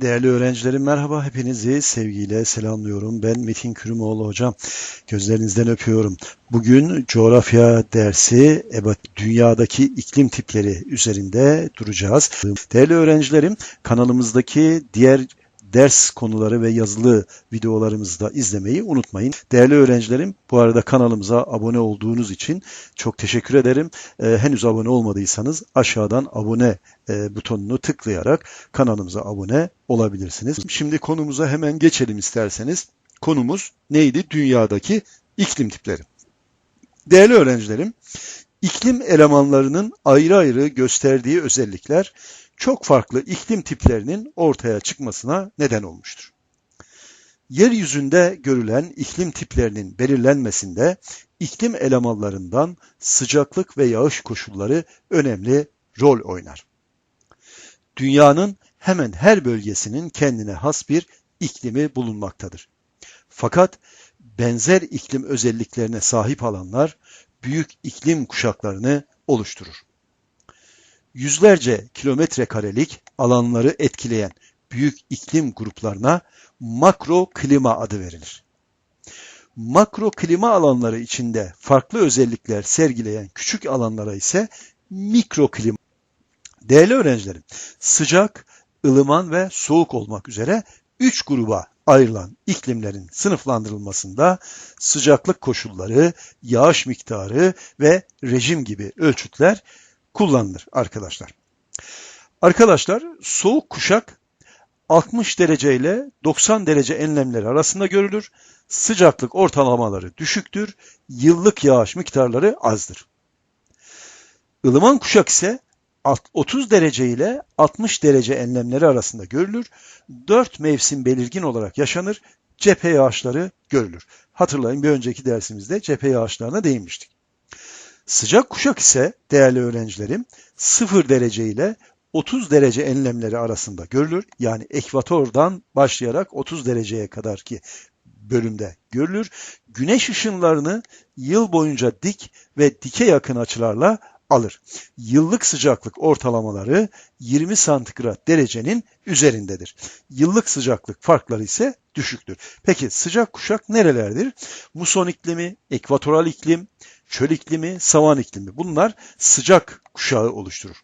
Değerli öğrencilerim merhaba. Hepinizi sevgiyle selamlıyorum. Ben Metin Kürümoğlu hocam. Gözlerinizden öpüyorum. Bugün coğrafya dersi evet, dünyadaki iklim tipleri üzerinde duracağız. Değerli öğrencilerim kanalımızdaki diğer ders konuları ve yazılı videolarımızı da izlemeyi unutmayın. Değerli öğrencilerim bu arada kanalımıza abone olduğunuz için çok teşekkür ederim. Ee, henüz abone olmadıysanız aşağıdan abone e, butonunu tıklayarak kanalımıza abone olabilirsiniz. Şimdi konumuza hemen geçelim isterseniz. Konumuz neydi? Dünyadaki iklim tipleri. Değerli öğrencilerim, iklim elemanlarının ayrı ayrı gösterdiği özellikler çok farklı iklim tiplerinin ortaya çıkmasına neden olmuştur. Yeryüzünde görülen iklim tiplerinin belirlenmesinde iklim elemanlarından sıcaklık ve yağış koşulları önemli rol oynar. Dünyanın hemen her bölgesinin kendine has bir iklimi bulunmaktadır. Fakat benzer iklim özelliklerine sahip alanlar büyük iklim kuşaklarını oluşturur yüzlerce kilometre karelik alanları etkileyen büyük iklim gruplarına makro klima adı verilir. Makro klima alanları içinde farklı özellikler sergileyen küçük alanlara ise mikro klima. Değerli öğrencilerim, sıcak, ılıman ve soğuk olmak üzere üç gruba ayrılan iklimlerin sınıflandırılmasında sıcaklık koşulları, yağış miktarı ve rejim gibi ölçütler kullanılır arkadaşlar. Arkadaşlar soğuk kuşak 60 derece ile 90 derece enlemleri arasında görülür. Sıcaklık ortalamaları düşüktür. Yıllık yağış miktarları azdır. Ilıman kuşak ise 30 derece ile 60 derece enlemleri arasında görülür. 4 mevsim belirgin olarak yaşanır. Cephe yağışları görülür. Hatırlayın bir önceki dersimizde cephe yağışlarına değinmiştik. Sıcak kuşak ise değerli öğrencilerim 0 derece ile 30 derece enlemleri arasında görülür. Yani ekvatordan başlayarak 30 dereceye kadar ki bölümde görülür. Güneş ışınlarını yıl boyunca dik ve dike yakın açılarla alır. Yıllık sıcaklık ortalamaları 20 santigrat derecenin üzerindedir. Yıllık sıcaklık farkları ise düşüktür. Peki sıcak kuşak nerelerdir? Muson iklimi, ekvatoral iklim, çöl iklimi, savan iklimi bunlar sıcak kuşağı oluşturur.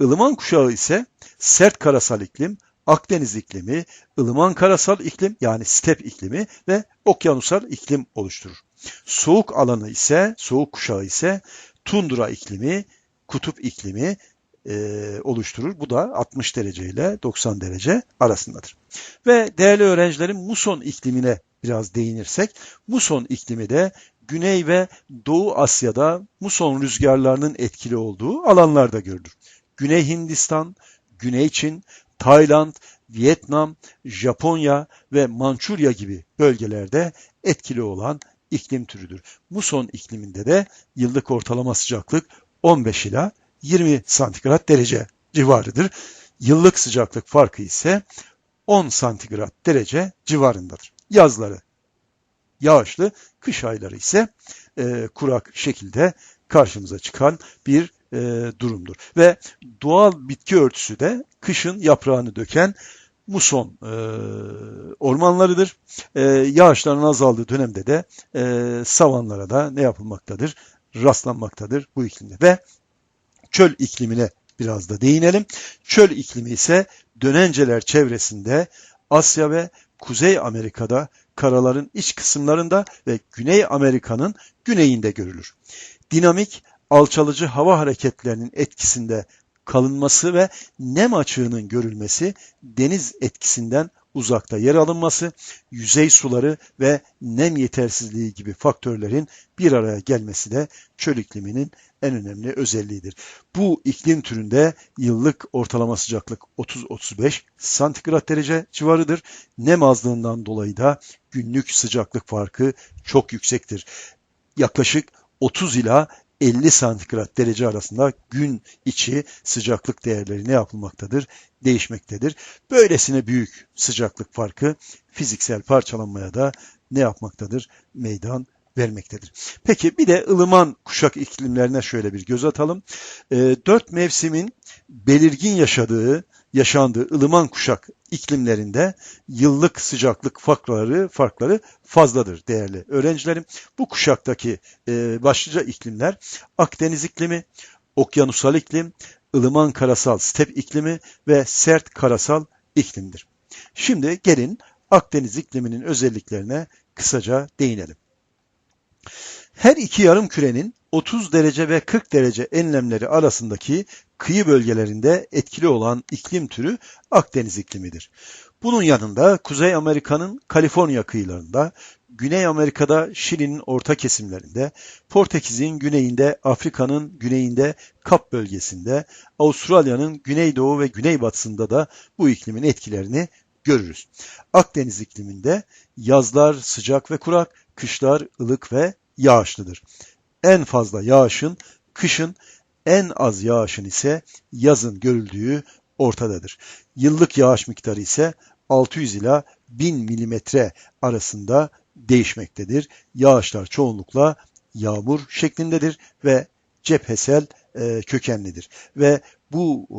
Ilıman kuşağı ise sert karasal iklim, Akdeniz iklimi, ılıman karasal iklim yani step iklimi ve okyanusal iklim oluşturur. Soğuk alanı ise, soğuk kuşağı ise tundra iklimi, kutup iklimi e, oluşturur. Bu da 60 derece ile 90 derece arasındadır. Ve değerli öğrencilerim muson iklimine biraz değinirsek, muson iklimi de Güney ve Doğu Asya'da muson rüzgarlarının etkili olduğu alanlarda görülür. Güney Hindistan, Güney Çin, Tayland, Vietnam, Japonya ve Mançurya gibi bölgelerde etkili olan iklim türüdür. Muson ikliminde de yıllık ortalama sıcaklık 15 ila 20 santigrat derece civarıdır. Yıllık sıcaklık farkı ise 10 santigrat derece civarındadır. Yazları yağışlı, kış ayları ise e, kurak şekilde karşımıza çıkan bir e, durumdur. Ve doğal bitki örtüsü de kışın yaprağını döken muson e, ormanlarıdır. E, yağışların azaldığı dönemde de e, savanlara da ne yapılmaktadır? Rastlanmaktadır bu iklimde. Ve çöl iklimine biraz da değinelim. Çöl iklimi ise dönenceler çevresinde Asya ve Kuzey Amerika'da karaların iç kısımlarında ve Güney Amerika'nın güneyinde görülür. Dinamik, alçalıcı hava hareketlerinin etkisinde kalınması ve nem açığının görülmesi, deniz etkisinden uzakta yer alınması, yüzey suları ve nem yetersizliği gibi faktörlerin bir araya gelmesi de çöl ikliminin en önemli özelliğidir. Bu iklim türünde yıllık ortalama sıcaklık 30-35 santigrat derece civarıdır. Nem azlığından dolayı da günlük sıcaklık farkı çok yüksektir. Yaklaşık 30 ila 50 santigrat derece arasında gün içi sıcaklık değerleri ne yapılmaktadır? Değişmektedir. Böylesine büyük sıcaklık farkı fiziksel parçalanmaya da ne yapmaktadır? Meydan vermektedir. Peki bir de ılıman kuşak iklimlerine şöyle bir göz atalım. E, dört mevsimin belirgin yaşadığı, yaşandığı ılıman kuşak iklimlerinde yıllık sıcaklık farkları farkları fazladır değerli öğrencilerim. Bu kuşaktaki e, başlıca iklimler Akdeniz iklimi, okyanusal iklim, ılıman karasal step iklimi ve sert karasal iklimdir. Şimdi gelin Akdeniz ikliminin özelliklerine kısaca değinelim. Her iki yarım kürenin 30 derece ve 40 derece enlemleri arasındaki kıyı bölgelerinde etkili olan iklim türü Akdeniz iklimidir. Bunun yanında Kuzey Amerika'nın Kaliforniya kıyılarında, Güney Amerika'da Şili'nin orta kesimlerinde, Portekiz'in güneyinde, Afrika'nın güneyinde, Kap bölgesinde, Avustralya'nın güneydoğu ve güneybatısında da bu iklimin etkilerini görürüz. Akdeniz ikliminde yazlar sıcak ve kurak, kışlar ılık ve yağışlıdır. En fazla yağışın kışın, en az yağışın ise yazın görüldüğü ortadadır. Yıllık yağış miktarı ise 600 ila 1000 milimetre arasında değişmektedir. Yağışlar çoğunlukla yağmur şeklindedir ve cephesel e, kökenlidir. Ve bu e,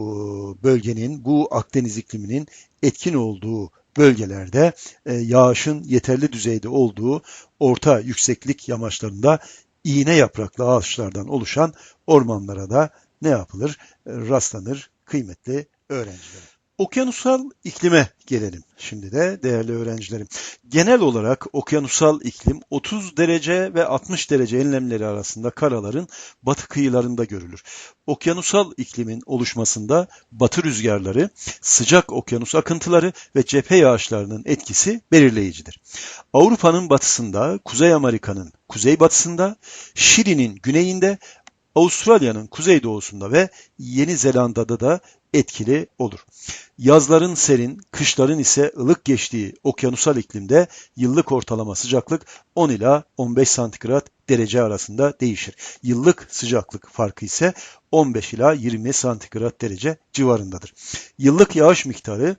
bölgenin, bu Akdeniz ikliminin etkin olduğu bölgelerde e, yağışın yeterli düzeyde olduğu orta yükseklik yamaçlarında iğne yapraklı ağaçlardan oluşan ormanlara da ne yapılır? E, rastlanır kıymetli öğrencilerim. Okyanusal iklime gelelim şimdi de değerli öğrencilerim. Genel olarak okyanusal iklim 30 derece ve 60 derece enlemleri arasında karaların batı kıyılarında görülür. Okyanusal iklimin oluşmasında batı rüzgarları, sıcak okyanus akıntıları ve cephe yağışlarının etkisi belirleyicidir. Avrupa'nın batısında, Kuzey Amerika'nın kuzeybatısında, Şili'nin güneyinde, Avustralya'nın kuzeydoğusunda ve Yeni Zelanda'da da etkili olur. Yazların serin, kışların ise ılık geçtiği okyanusal iklimde yıllık ortalama sıcaklık 10 ila 15 santigrat derece arasında değişir. Yıllık sıcaklık farkı ise 15 ila 20 santigrat derece civarındadır. Yıllık yağış miktarı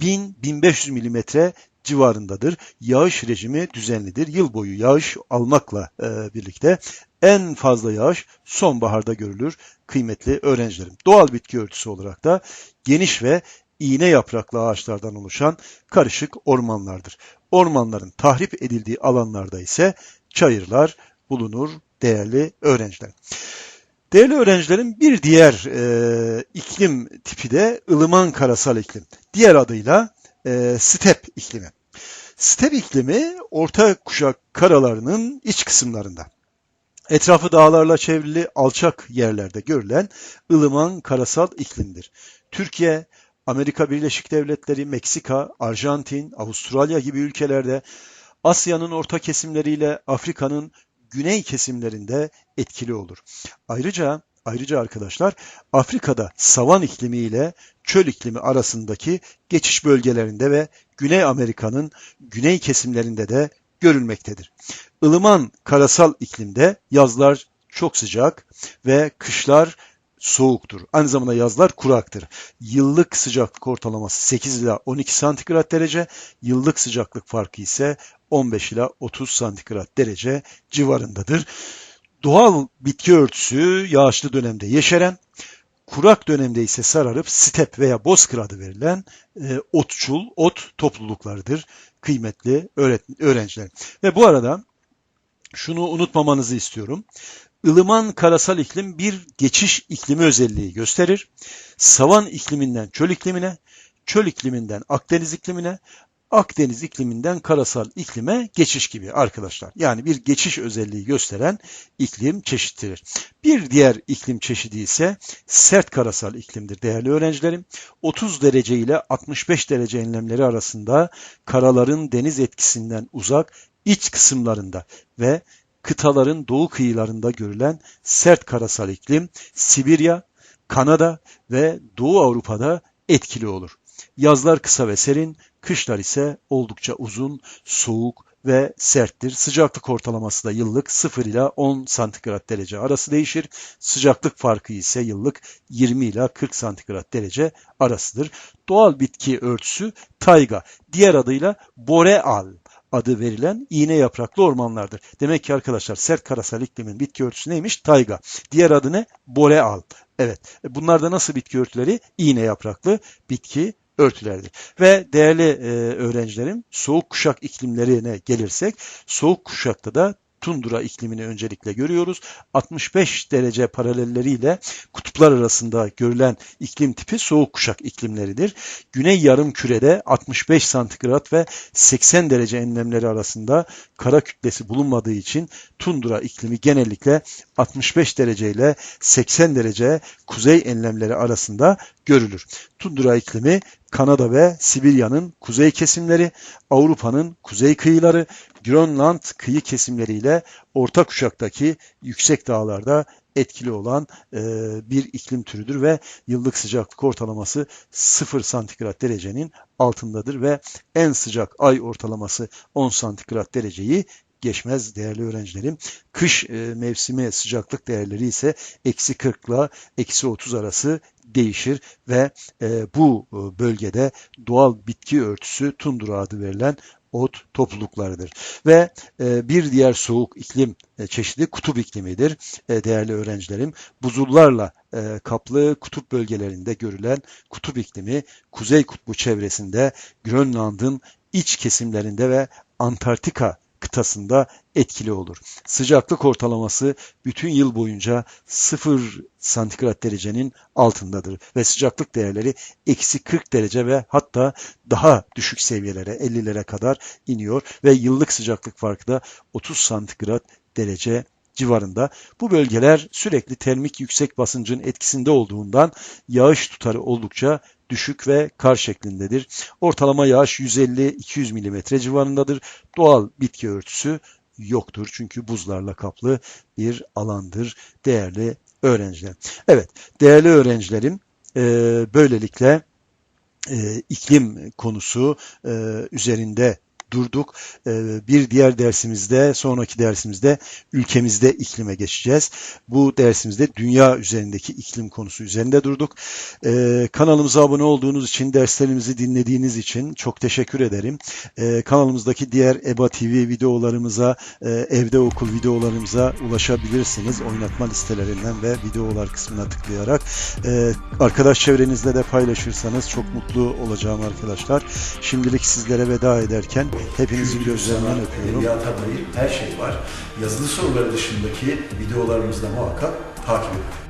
1000-1500 milimetre civarındadır. Yağış rejimi düzenlidir. Yıl boyu yağış almakla e, birlikte en fazla yağış sonbaharda görülür kıymetli öğrencilerim. Doğal bitki örtüsü olarak da geniş ve iğne yapraklı ağaçlardan oluşan karışık ormanlardır. Ormanların tahrip edildiği alanlarda ise çayırlar bulunur değerli öğrenciler. Değerli öğrencilerim bir diğer e, iklim tipi de ılıman karasal iklim. Diğer adıyla e, step iklimi. Step iklimi orta kuşak karalarının iç kısımlarında. Etrafı dağlarla çevrili alçak yerlerde görülen ılıman karasal iklimdir. Türkiye, Amerika Birleşik Devletleri, Meksika, Arjantin, Avustralya gibi ülkelerde Asya'nın orta kesimleriyle Afrika'nın güney kesimlerinde etkili olur. Ayrıca Ayrıca arkadaşlar Afrika'da savan iklimi ile çöl iklimi arasındaki geçiş bölgelerinde ve Güney Amerika'nın güney kesimlerinde de görülmektedir. Ilıman karasal iklimde yazlar çok sıcak ve kışlar soğuktur. Aynı zamanda yazlar kuraktır. Yıllık sıcaklık ortalaması 8 ila 12 santigrat derece, yıllık sıcaklık farkı ise 15 ila 30 santigrat derece civarındadır. Doğal bitki örtüsü yağışlı dönemde yeşeren, kurak dönemde ise sararıp step veya bozkır adı verilen e, otçul, ot topluluklarıdır kıymetli öğrenciler. Ve bu arada şunu unutmamanızı istiyorum. Ilıman karasal iklim bir geçiş iklimi özelliği gösterir. Savan ikliminden çöl iklimine, çöl ikliminden Akdeniz iklimine, Akdeniz ikliminden karasal iklime geçiş gibi arkadaşlar. Yani bir geçiş özelliği gösteren iklim çeşittir. Bir diğer iklim çeşidi ise sert karasal iklimdir değerli öğrencilerim. 30 derece ile 65 derece enlemleri arasında karaların deniz etkisinden uzak iç kısımlarında ve kıtaların doğu kıyılarında görülen sert karasal iklim Sibirya, Kanada ve Doğu Avrupa'da etkili olur. Yazlar kısa ve serin, kışlar ise oldukça uzun, soğuk ve serttir. Sıcaklık ortalaması da yıllık 0 ila 10 santigrat derece arası değişir. Sıcaklık farkı ise yıllık 20 ila 40 santigrat derece arasıdır. Doğal bitki örtüsü tayga, diğer adıyla boreal adı verilen iğne yapraklı ormanlardır. Demek ki arkadaşlar sert karasal iklimin bitki örtüsü neymiş? Tayga. Diğer adı ne? Boreal. Evet. E, bunlar da nasıl bitki örtüleri? İğne yapraklı bitki örtülerdir. Ve değerli e, öğrencilerim soğuk kuşak iklimlerine gelirsek soğuk kuşakta da tundra iklimini öncelikle görüyoruz. 65 derece paralelleriyle kutuplar arasında görülen iklim tipi soğuk kuşak iklimleridir. Güney yarım kürede 65 santigrat ve 80 derece enlemleri arasında kara kütlesi bulunmadığı için tundra iklimi genellikle 65 derece ile 80 derece kuzey enlemleri arasında görülür. Tundra iklimi Kanada ve Sibirya'nın kuzey kesimleri, Avrupa'nın kuzey kıyıları, Grönland kıyı kesimleriyle orta kuşaktaki yüksek dağlarda etkili olan e, bir iklim türüdür ve yıllık sıcaklık ortalaması 0 santigrat derecenin altındadır ve en sıcak ay ortalaması 10 santigrat dereceyi geçmez değerli öğrencilerim. Kış e, mevsimi sıcaklık değerleri ise eksi 40 ile eksi 30 arası değişir ve e, bu e, bölgede doğal bitki örtüsü tundra adı verilen ot topluluklarıdır. Ve e, bir diğer soğuk iklim e, çeşidi kutup iklimidir e, değerli öğrencilerim. Buzullarla e, kaplı kutup bölgelerinde görülen kutup iklimi Kuzey Kutbu çevresinde Grönland'ın iç kesimlerinde ve Antarktika kıtasında etkili olur. Sıcaklık ortalaması bütün yıl boyunca 0 santigrat derecenin altındadır ve sıcaklık değerleri eksi 40 derece ve hatta daha düşük seviyelere 50'lere kadar iniyor ve yıllık sıcaklık farkı da 30 santigrat derece civarında. Bu bölgeler sürekli termik yüksek basıncın etkisinde olduğundan yağış tutarı oldukça düşük ve kar şeklindedir. Ortalama yağış 150-200 mm civarındadır. Doğal bitki örtüsü yoktur. Çünkü buzlarla kaplı bir alandır değerli öğrenciler. Evet değerli öğrencilerim e, böylelikle e, iklim konusu e, üzerinde durduk. Ee, Bir diğer dersimizde, sonraki dersimizde ülkemizde iklime geçeceğiz. Bu dersimizde dünya üzerindeki iklim konusu üzerinde durduk. Ee, Kanalımıza abone olduğunuz için, derslerimizi dinlediğiniz için çok teşekkür ederim. Ee, Kanalımızdaki diğer EBA TV videolarımıza, e, evde okul videolarımıza ulaşabilirsiniz. Oynatma listelerinden ve videolar kısmına tıklayarak. Arkadaş çevrenizle de paylaşırsanız çok mutlu olacağım arkadaşlar. Şimdilik sizlere veda ederken hepinizin gözlerinden öpüyorum. Edebiyata dair her şey var. Yazılı soruları dışındaki videolarımızda muhakkak takip edin.